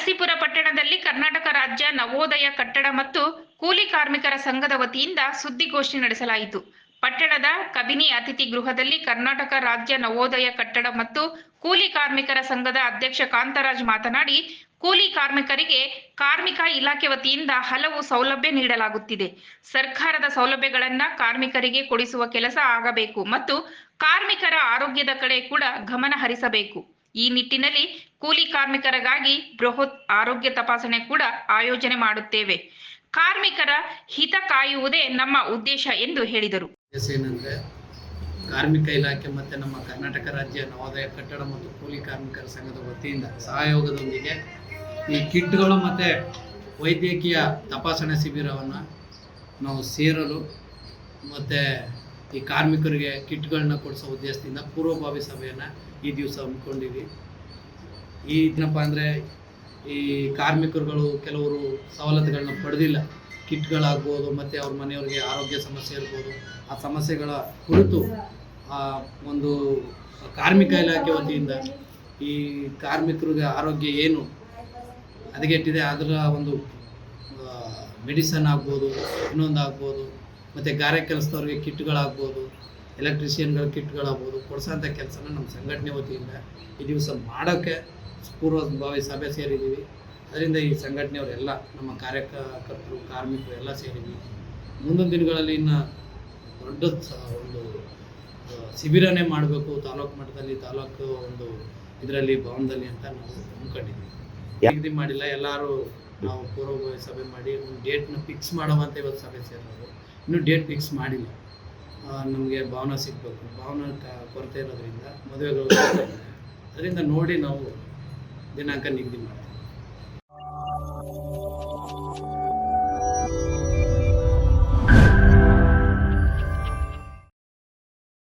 ನರಸೀಪುರ ಪಟ್ಟಣದಲ್ಲಿ ಕರ್ನಾಟಕ ರಾಜ್ಯ ನವೋದಯ ಕಟ್ಟಡ ಮತ್ತು ಕೂಲಿ ಕಾರ್ಮಿಕರ ಸಂಘದ ವತಿಯಿಂದ ಸುದ್ದಿಗೋಷ್ಠಿ ನಡೆಸಲಾಯಿತು. ಪಟ್ಟಣದ ಕಬಿನಿ ಅತಿಥಿ ಗೃಹದಲ್ಲಿ ಕರ್ನಾಟಕ ರಾಜ್ಯ ನವೋದಯ ಕಟ್ಟಡ ಮತ್ತು ಕೂಲಿ ಕಾರ್ಮಿಕರ ಸಂಘದ ಅಧ್ಯಕ್ಷ ಕಾಂತರಾಜ್ ಮಾತನಾಡಿ, ಕೂಲಿ ಕಾರ್ಮಿಕರಿಗೆ ಕಾರ್ಮಿಕ ಇಲಾಖೆ ವತಿಯಿಂದ ಹಲವು ಸೌಲಭ್ಯ ನೀಡಲಾಗುತ್ತಿದೆ. ಸರ್ಕಾರದ ಸೌಲಭ್ಯಗಳನ್ನ ಕಾರ್ಮಿಕರಿಗೆ ಕೊಡಿಸುವ ಕೆಲಸ ಆಗಬೇಕು ಮತ್ತು ಕಾರ್ಮಿಕರ ಆರೋಗ್ಯದ ಕಡೆ ಕೂಡ ಗಮನ ಹರಿಸಬೇಕು. ಈ ನಿಟ್ಟಿನಲ್ಲಿ ಕೂಲಿ ಕಾರ್ಮಿಕರಿಗಾಗಿ ಬೃಹತ್ ಆರೋಗ್ಯ ತಪಾಸಣೆ ಕೂಡ ಆಯೋಜನೆ ಮಾಡುತ್ತೇವೆ. ಕಾರ್ಮಿಕರ ಹಿತ ಕಾಯುವುದೇ ನಮ್ಮ ಉದ್ದೇಶ ಎಂದು ಹೇಳಿದರು. ಏನಂದರೆ ಕಾರ್ಮಿಕ ಇಲಾಖೆ ಮತ್ತು ನಮ್ಮ ಕರ್ನಾಟಕ ರಾಜ್ಯ ನವೋದಯ ಕಟ್ಟಡ ಮತ್ತು ಕೂಲಿ ಕಾರ್ಮಿಕರ ಸಂಘದ ವತಿಯಿಂದ ಸಹಯೋಗದೊಂದಿಗೆ ಈ ಕಿಟ್ಗಳು ಮತ್ತು ವೈದ್ಯಕೀಯ ತಪಾಸಣೆ ಶಿಬಿರವನ್ನು ನಾವು ಸೇರಲು ಮತ್ತು ಈ ಕಾರ್ಮಿಕರಿಗೆ ಕಿಟ್ಗಳನ್ನ ಕೊಡಿಸೋ ಉದ್ದೇಶದಿಂದ ಪೂರ್ವಭಾವಿ ಸಭೆಯನ್ನು ಈ ದಿವಸ ಹಮ್ಮಿಕೊಂಡಿವಿ ಈ ಏನಪ್ಪ ಅಂದರೆ ಈ ಕಾರ್ಮಿಕರುಗಳು ಕೆಲವರು ಸವಲತ್ತುಗಳನ್ನ ಪಡೆದಿಲ್ಲ. ಕಿಟ್ಗಳಾಗ್ಬೋದು, ಮತ್ತು ಅವ್ರ ಮನೆಯವ್ರಿಗೆ ಆರೋಗ್ಯ ಸಮಸ್ಯೆ ಇರ್ಬೋದು. ಆ ಸಮಸ್ಯೆಗಳ ಕುರಿತು ಆ ಒಂದು ಕಾರ್ಮಿಕ ಇಲಾಖೆ ವತಿಯಿಂದ ಈ ಕಾರ್ಮಿಕರಿಗೆ ಆರೋಗ್ಯ ಏನು ಹದಗೆಟ್ಟಿದೆ ಅದರ ಒಂದು ಮೆಡಿಸನ್ ಆಗ್ಬೋದು ಇನ್ನೊಂದು ಆಗ್ಬೋದು ಮತ್ತು ಗಾರೆ ಕೆಲಸದವ್ರಿಗೆ ಕಿಟ್ಗಳಾಗ್ಬೋದು ಎಲೆಕ್ಟ್ರಿಷಿಯನ್ಗಳ ಕಿಟ್ಗಳಾಗ್ಬೋದು ಕೊಡ್ಸೋಂಥ ಕೆಲಸನ ನಮ್ಮ ಸಂಘಟನೆ ವತಿಯಿಂದ ಈ ದಿವಸ ಮಾಡೋಕ್ಕೆ ಪೂರ್ವಭಾವಿ ಸಭೆ ಸೇರಿದ್ದೀವಿ. ಅದರಿಂದ ಈ ಸಂಘಟನೆಯವರೆಲ್ಲ ನಮ್ಮ ಕಾರ್ಯಕರ್ತರು ಕಾರ್ಮಿಕರು ಎಲ್ಲ ಸೇರಿದ್ವಿ. ಮುಂದಿನ ದಿನಗಳಲ್ಲಿ ಇನ್ನು ದೊಡ್ಡ ಒಂದು ಶಿಬಿರನೇ ಮಾಡಬೇಕು ತಾಲೂಕು ಮಟ್ಟದಲ್ಲಿ ತಾಲೂಕು ಒಂದು ಇದರಲ್ಲಿ ಭವನದಲ್ಲಿ ಅಂತ ನಾವು ಅಂದ್ಕೊಂಡಿದ್ವಿ ನಿಗದಿ ಮಾಡಿಲ್ಲ ಎಲ್ಲರೂ ನಾವು ಪೂರ್ವಭಾವಿ ಸಭೆ ಮಾಡಿ ಡೇಟ್ನ ಫಿಕ್ಸ್ ಅಂತ ಇವತ್ತು ಸಭೆ ಸೇರೋದು. ಇನ್ನೂ ಡೇಟ್ ಫಿಕ್ಸ್ ಮಾಡಿಲ್ಲ. ನಮಗೆ ಭಾವನೆ ಸಿಗಬೇಕು. ಭಾವನೆ ಕ- ಕೊರತೆ ಇರೋದ್ರಿಂದ ಮದುವೆಗಳು ಅದರಿಂದ ನೋಡಿ ನಾವು ದಿನಾಂಕ ನಿಗದಿ ಮಾಡ್ತೀವಿ.